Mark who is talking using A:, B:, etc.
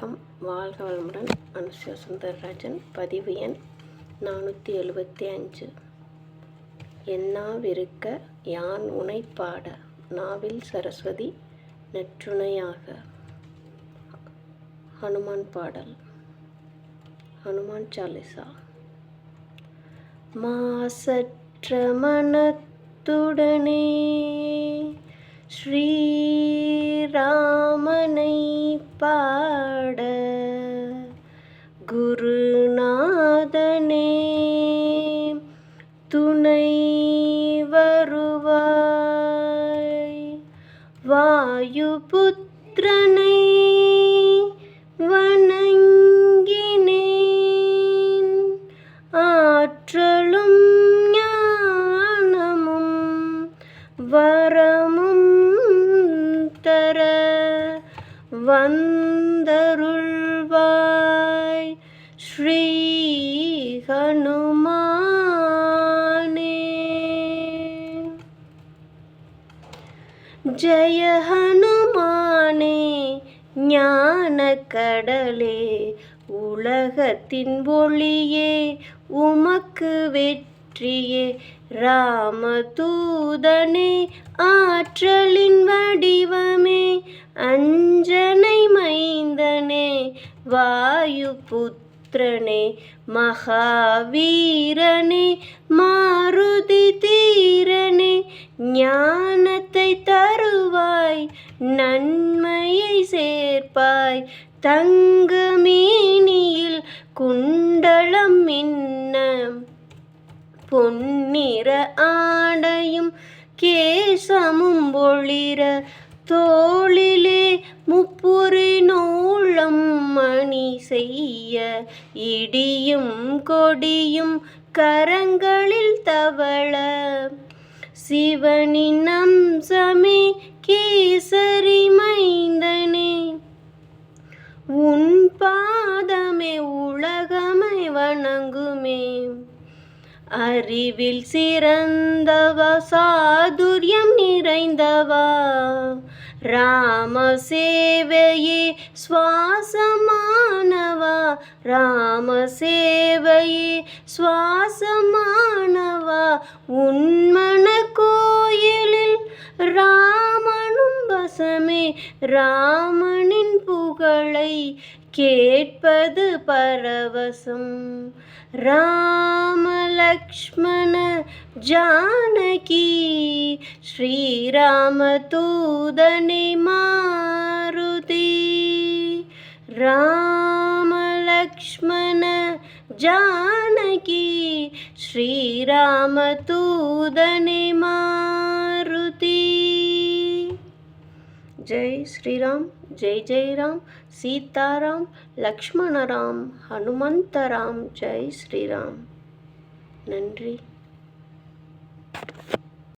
A: வணக்கம். வாழ்க வளமுடன். அனுஷா சுந்தரராஜன் பதிவு எண் நானூற்றி எழுபத்தி அஞ்சு. என்னாவிருக்க யான் உனை பாட? நாவில் சரஸ்வதி நெற்றுணையாக. ஹனுமான் பாடல். ஹனுமான் சாலிசா. மாசற்ற மனத்துடனே ஸ்ரீராமனை பா குருநாதனே துணை வருவாய். வாயு புத்திரனை வணங்கினேன் ஆற்றலும் ஞானமும் வரமும் தர வந்தருள் ஸ்ரீ ஹனுமானே. ஜய ஹனுமானே ஞான கடலே உலகத்தின் ஒளியே உமக்கு வெற்றியே. ராமதூதனே ஆற்றலின் வடிவமே அஞ்சனை மைந்தனே வாயு புத்த புத்திரனே மகாவீரனே மாருதி தீரனே ஞானத்தை தருவாய் நன்மையை சேர்ப்பாய். தங்கமேனியில் குண்டலம் மின்ன பொன்னிற ஆடையும் கேசமும் ஒளிர தோளிலே முப்புரி மணி செய்ய இடியும் கொடியும் கரங்களில் தவள. சிவனின் அம்சமே கேசரி அறிவில் சிறந்தவா சாதுரியம் நிறைந்தவா. ராம சேவையே சுவாசமானவா. ராம சேவையே சுவாசமானவா. உன்மன கோயிலில் ராமனும் வசமே. ராமனின் புகழை கேட்பது பரவசம். रामलक्ष्मण जानकी श्रीरामतूदने मारुति। रामलक्ष्मण जानकी श्रीरामतूदने मा ஜெய் ஸ்ரீராம் ஜெய் ஜெய் ராம் சீதாராம் லக்ஷ்மணராம் ஹனுமந்தராம் ஜெய் ஸ்ரீராம் நன்றி